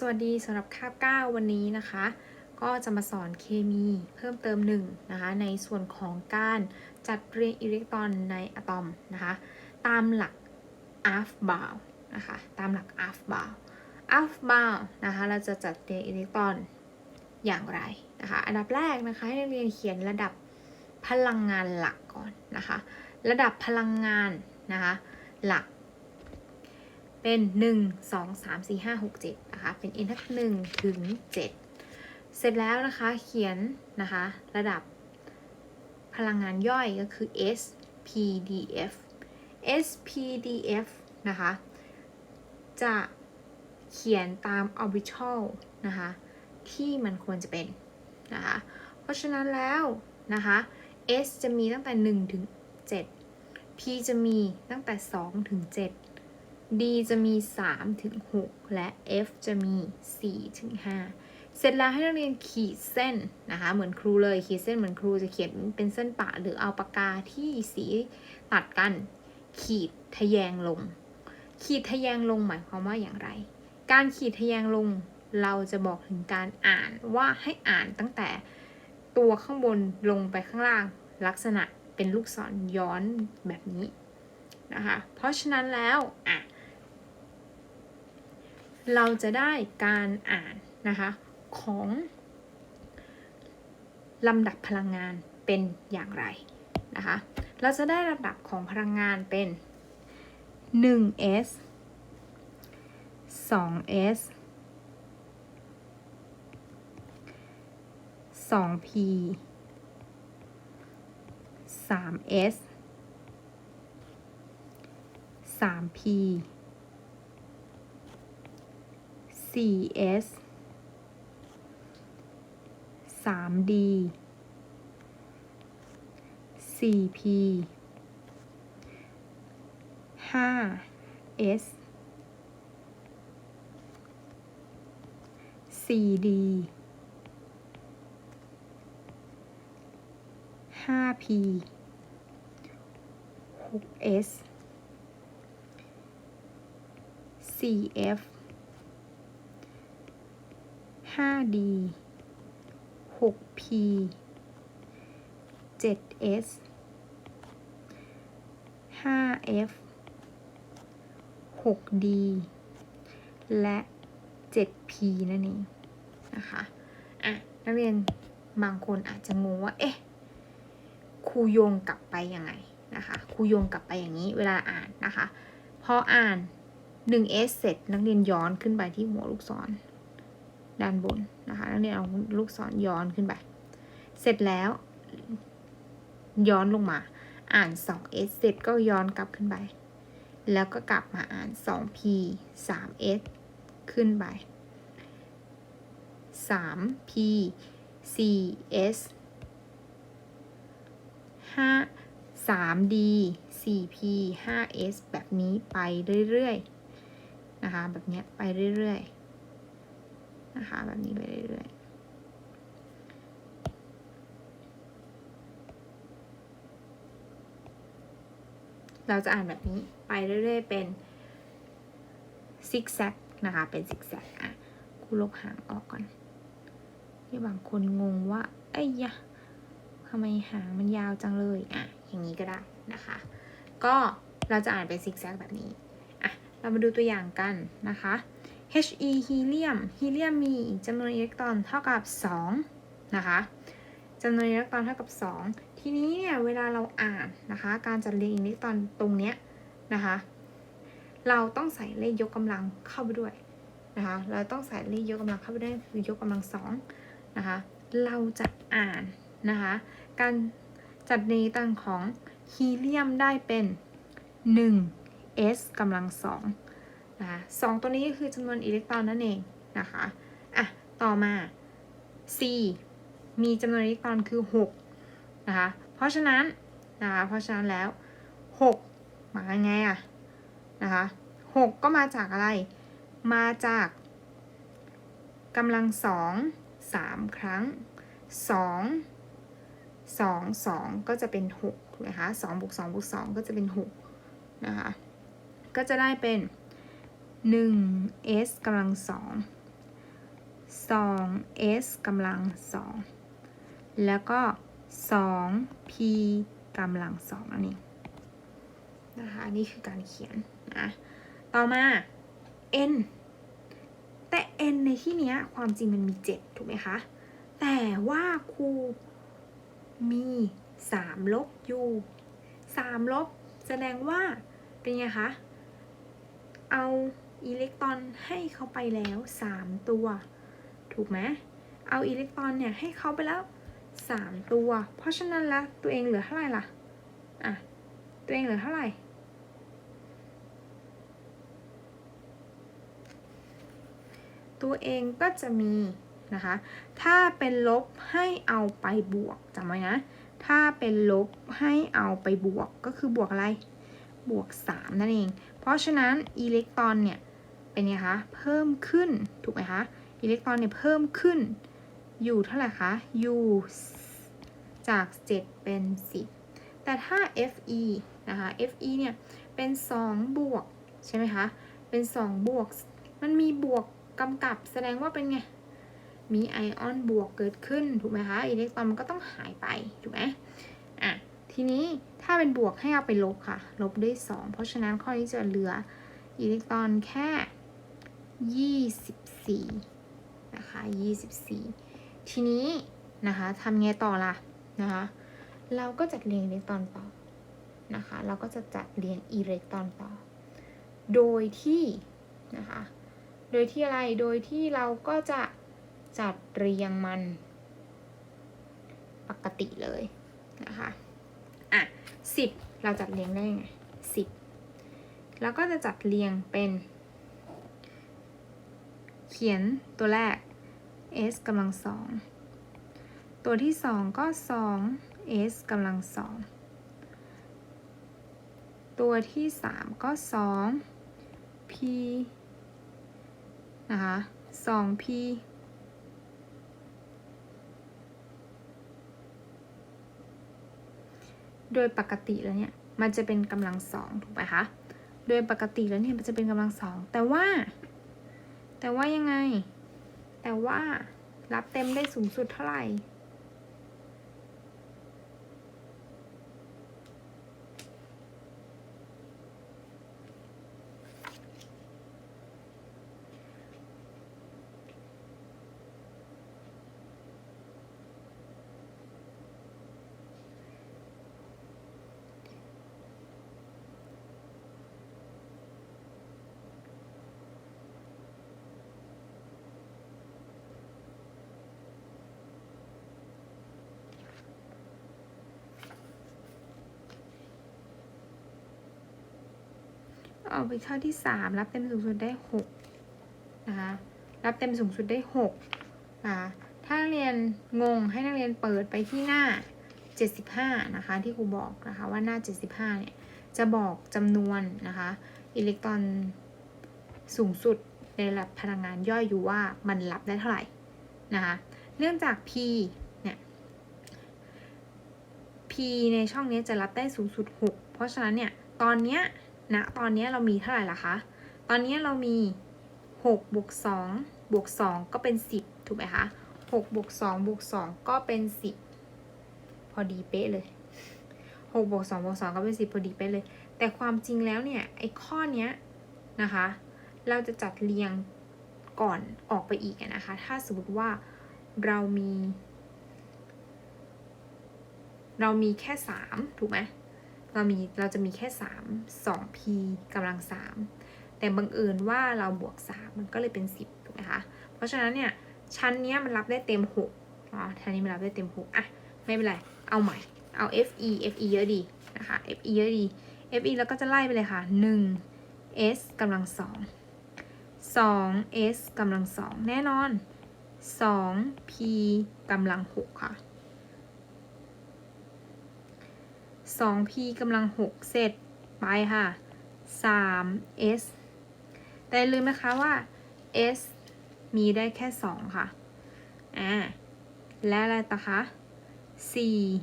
สวัสดีสำหรับคาบ 9 วันนี้นะคะ ก็จะมาสอนเคมีเพิ่มเติมหนึ่งนะคะในส่วนของการจัดเรียงอิเล็กตรอนในอะตอมนะคะตามหลัก a f b a u นะคะตามหลัก a f b a u a f b a u นะคะเราจะจัดเรียงอิเล็กตรอนอย่างไรนะคะอันดับแรกนะคะให้นักเรียนเขียนระดับพลังงานหลักก่อนนะคะระดับพลังงานนะคะหลัก เป็น 1 2 3 4 5 6 7นะคะ เป็น n ทับ1ถึง 7 เสร็จแล้วนะคะ เขียนนะคะ ระดับพลังงานย่อยก็คือ SPDF SPDF นะคะ จะเขียนตาม orbital นะคะ ที่มันควรจะเป็นนะคะ เพราะฉะนั้นแล้วนะคะ S จะมีตั้งแต่ 1 ถึง 7 P จะมีตั้งแต่ 2 ถึง 7 D จะมี 3 ถึง 6 และ F จะมี 4 ถึง 5 เสร็จแล้วให้นักเรียนขีดเส้นนะคะ เหมือนครูเลยขีดเส้นเหมือนครูจะเขียนเป็นเส้นปะหรือเอาปากกาที่สีตัดกัน ขีดทะแยงลง ขีดทะแยงลงหมายความว่าอย่างไร การขีดทะแยงลงเราจะบอกถึงการอ่านว่าให้อ่านตั้งแต่ตัวข้างบนลงไปข้างล่างลักษณะเป็นลูกศรย้อนแบบนี้นะคะ เพราะฉะนั้นแล้วอะ เราจะได้การอ่านนะคะของลำดับพลังงานเป็นอย่างไรนะคะ เราจะได้ลำดับของพลังงานเป็น 1s 2s 2p 3s 3p 4s 3d 4p 5s 4d 5p 6s 4f 5d 6p 7s 5f 6d และ 7p นั่นเองนะคะอะนักเรียนบางคนอาจจะงงว่า เอ๊ะครูโยงกลับไปยังไงนะคะครูโยงกลับไปอย่างนี้เวลาอ่านนะคะ พออ่าน 1s เสร็จนักเรียนย้อนขึ้นไปที่หัวลูกศร ด้านบนนะคะนักเรียนเอาลูกศรย้อนขึ้นไป เสร็จแล้ว ย้อนลงมา อ่าน 2s เสร็จก็ย้อนกลับขึ้นไป แล้วก็กลับมาอ่าน 2p 3s ขึ้นไป 3p 4s 5 3d 4p 5s แบบนี้ไปเรื่อยๆ นะคะ แบบนี้ไปเรื่อยๆ นะคะ แบบนี้ไปเรื่อยๆเราจะอ่านแบบนี้ไปเรื่อยๆ เป็นซิกแซกนะคะ เป็นซิกแซกอะครูลบหางออกก่อนที่บางคนงงว่า เอ้ยยะทำไมหางมันยาวจังเลยอะอย่างนี้ก็ได้นะคะ ก็เราจะอ่านเป็นซิกแซกแบบนี้อะเรามาดูตัวอย่างกันนะคะ He ฮีเลียมฮีเลียมมีจำนวนอิเล็กตรอนเท่ากับ 2 นะคะจำนวนอิเล็กตรอนเท่ากับ 2 ทีนี้เนี่ยเวลาเราอ่านนะคะ การจัดเรียงอิเล็กตรอนตรงเนี้ยนะคะ เราต้องใส่เลขยกกำลังเข้าไปด้วยนะคะ เราต้องใส่เลขยกกำลังเข้าไปด้วยคือยกกำลังสองนะคะ เราจะอ่านนะคะ การจัดในตังของฮีเลียมได้เป็น 1s กำลังสอง นะคะสองตัวนี้ก็คือจำนวนอิเล็กตรอนนั่นเองนะคะอะต่อมา c มีจำนวนอิเล็กตรอนคือ6นะคะเพราะฉะนั้นนะคะเพราะฉะนั้นแล้ว6มาไงอะนะคะ6ก็มาจากอะไร มาจากกำลังสองสามครั้งสองสองสองก็จะเป็นหกถูกไหมคะสองบวกสองบวกสองก็จะเป็นหกนะคะก็จะได้เป็น นึ่ง s กำลังสอง 2s กำลัง2แล้วก็ 2p กำลัง2นั่นเองนะคะนี่คือการเขียนนะต่อมา n แต่ n ในที่นี้ความจริงมันมี 7 ถูกไหมคะ แต่ว่าครูมี 3 ลบอยู่3ลบ แสดงว่าเป็นไงคะ เอา อิเล็กตรอนให้เขาไปแล้ว 3 ตัว ถูกไหมเอาอิเล็กตรอนเนี่ยให้เขาไปแล้ว 3 ตัว เพราะฉะนั้นล้วตัวเองเหลือเท่าไหร่ล่ะอะตัวเองเหลือเท่าไหร่ตัวเองก็จะมีนะคะ ถ้าเป็นลบให้เอาไปบวกจำไว้นะ ถ้าเป็นลบให้เอาไปบวกก็คือบวกอะไร บวก 3 นั่นเอง เพราะฉะนั้นอิเล็กตรอนเนี่ยเป็นไงคะ เพิ่มขึ้น ถูกไหมคะ อิเล็กตรอนเนี่ยเพิ่มขึ้น อยู่เท่าไหร่คะ อยู่จาก 7 เป็น 10 แต่ถ้า Fe นะคะ Fe เนี่ยเป็น 2 บวก ใช่ไหมคะ เป็น 2 บวก มันมีบวกกำกับแสดงว่าเป็นไง มีไอออนบวกเกิดขึ้น ถูกไหมคะ อิเล็กตรอนมันก็ต้องหายไป ถูกไหมอะ ทีนี้ถ้าเป็นบวกให้เอาไปลบค่ะ ลบด้วย 2 เพราะฉะนั้นข้อนี้จะเหลืออิเล็กตรอนแค่ 24 นะคะ 24 ทีนี้นะคะทำไงต่อล่ะนะคะ เราก็จัดเรียงอิเล็กตรอนต่อนะคะ เราก็จะจัดเรียงอิเล็กตรอนต่อ โดยที่นะคะ โดยที่อะไร โดยที่เราก็จะจัดเรียงมันปกติเลยนะคะ อะสิบเราจัดเรียงได้ไงสิบแล้วก็จะจัดเรียงเป็น เขียนตัวแรก s กำลังสองตัวที่สองก็สอง s กำลังสองตัวที่สามก็สอง p นะคะสอง p โดยปกติแล้วเนี่ยมันจะเป็นกำลังสองถูกไหมคะโดยปกติแล้วเนี่ยมันจะเป็นกำลังสองแต่ว่า แต่ว่ายังไง แต่ว่ารับเต็มได้สูงสุดเท่าไหร่ เอาไปข้อที่สามรับเต็มสูงสุดได้หกนะคะรับเต็มสูงสุดได้หกนะคะถ้านักเรียนงงให้นักเรียนเปิดไปที่หน้า 75 นะคะ ที่ครูบอกนะคะว่าหน้า 75 เนี่ย จะบอกจำนวนนะคะ อิเล็กตรอนสูงสุดในระดับพลังงานย่อยอยู่ว่ามันรับได้เท่าไหร่นะคะเนื่องจาก P เนี่ย P ในช่องนี้จะรับได้สูงสุด 6 เพราะฉะนั้นเนี่ย ตอนเนี้ย ณนะตอนนี้เรามีเท่าไหร่ละคะ ตอนนี้เรามี6บวก2บวก2ก็เป็น 10 ถูกไหมคะ6บวก2บวก2ก็เป็น 10 พอดีเป๊ะเลย6บวก2บวก2ก็เป็น 10 พอดีเป๊ะเลย แต่ความจริงแล้วเนี่ย ไอ้ข้อเนี้ยนะคะ เราจะจัดเรียงก่อนออกไปอีกนะคะ ถ้าสมมติว่าเรามี เรามีแค่ 3 ถูกไหม เรามีเราจะมีแค่ 3 2 p กำลัง 3 แต่บังเอิญว่าเราบวก 3 มันก็เลยเป็น 10ถูกไหมคะ เพราะฉะนั้นเนี่ยชั้นเนี้ยมันรับได้เต็ม6อ๋อชั้นนี้มันรับได้เต็ม 6 อะ ไม่เป็นไร เอาใหม่ เอา fe fe เยอะดีนะคะ fe เยอะดี fe แล้วก็จะไล่ไปเลยค่ะ 1 s กำลัง 2 2 s กำลัง 2 แน่นอน 2 p กำลัง 6 ค่ะ 2p กำลัง 6 เสร็จไปค่ะ 3s แต่ลืมนะคะว่า s มีได้แค่ 2 ค่ะ อ่า และอะไรต่อคะ 4s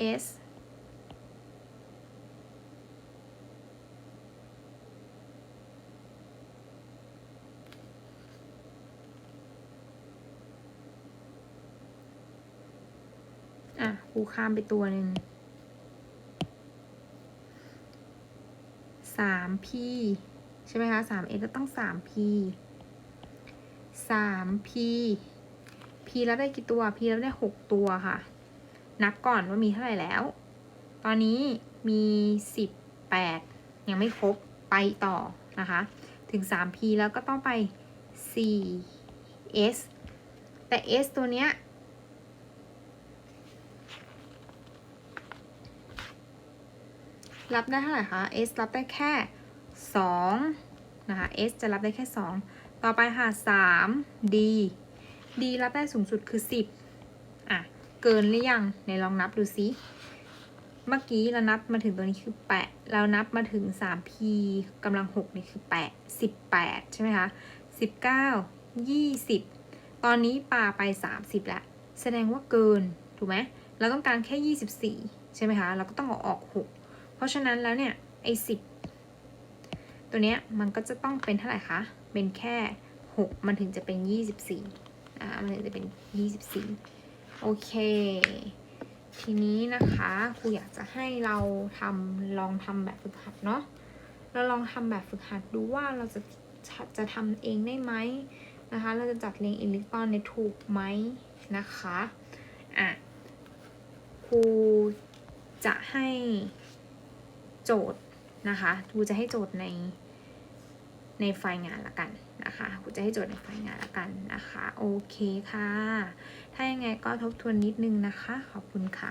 อ อะครูข้ามไปตัวหนึ่งสาม p ใช่ไหมคะสาม s ก็ต้องสาม p สาม p p แล้วได้กี่ตัว p แล้วได้หกตัวค่ะ นับก่อนว่ามีเท่าไหร่แล้ว ตอนนี้มีสิบแปดยังไม่ครบไปต่อนะคะ ถึง 3p แล้วก็ต้องไป 4s แต่ s ตัวเนี้ย รับได้เท่าไหร่คะ s รับได้แค่2นะคะ s จะรับได้แค่ 2 ต่อไปค่ะ 3 d d รับได้สูงสุดคือ 10 อะ เกินหรือยังไหนลองนับดูซิเมื่อกี้เรานับมาถึงตัวนี้คือ 8 เรานับมาถึง 3p กำลัง 6 นี่คือ 8 18 ใช่ไหมคะ 19 20 ตอนนี้ปาไป 30 แล้ว แสดงว่าเกิน ถูกไหม เราต้องการแค่ 24 ใช่ไหมคะ เราก็ต้องเอาออก 6 เพราะฉะนั้นแล้วเนี่ยไอ้10ตัวเนี้ยมันก็จะต้องเป็นเท่าไหร่คะ เป็นแค่ 6 มันถึงจะเป็น 24อ่ามันถึงจะเป็น 24 โอเค ทีนี้นะคะครูอยากจะให้เราทำลองทำแบบฝึกหัดเนาะเราลองทำแบบฝึกหัดดูว่าเราจะจะทำเองได้ไหมนะคะ เราจะจัดเรียงอิเล็กตรอนในถูกไหมนะคะ อะ ครูจะให้ โจทย์นะคะครูจะให้โจทย์ในในไฟล์งานละกันนะคะครูจะให้โจทย์ในไฟล์งานละกันนะคะ โอเคค่ะ ถ้ายังไงก็ทบทวนนิดนึงนะคะ ขอบคุณค่ะ